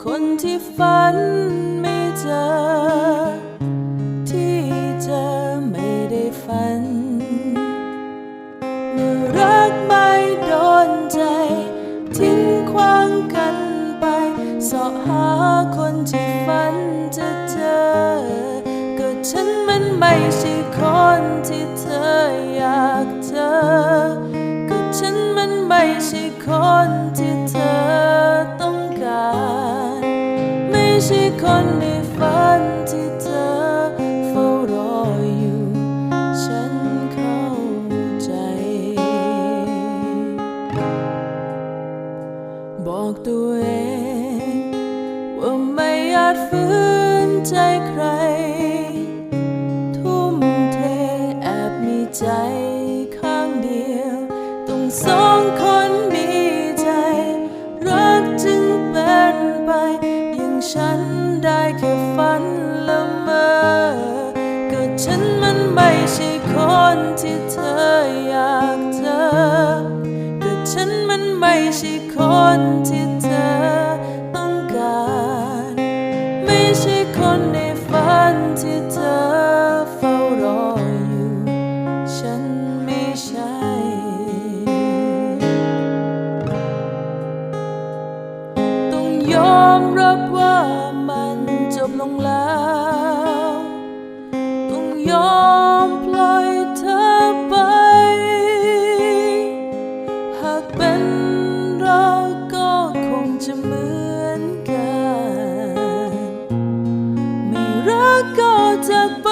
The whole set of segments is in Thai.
คนที่ฝันไม่เจอ ที่เจอไม่ได้ฝันเมื่อรักไม่โดนใจ ทิ้งควางกันไปสอหาคนที่ฝันจะเจอ ก็ฉันมันไม่ใช่คนที่เธออยากเจอ ก็ฉันมันไม่ใช่คนที่เธอ ว่าไม่อาจฝืนใจใคร ทุ่มเทแอบมีใจข้างเดียว ต้องสองคนมีใจ รักจึงเป็นไป อย่างฉันได้แค่ฝันละเมอก็ฉันมันไม่ใช่คนที่เธออยากเจอก็ฉันมันไม่ใช่คนที่ อมรับว่ามันจบลงแล้วต้องยอมปล่อยเธอไป หากเป็นเราก็คงจะเหมือนกัน ไม่รักก็จากไป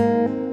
Música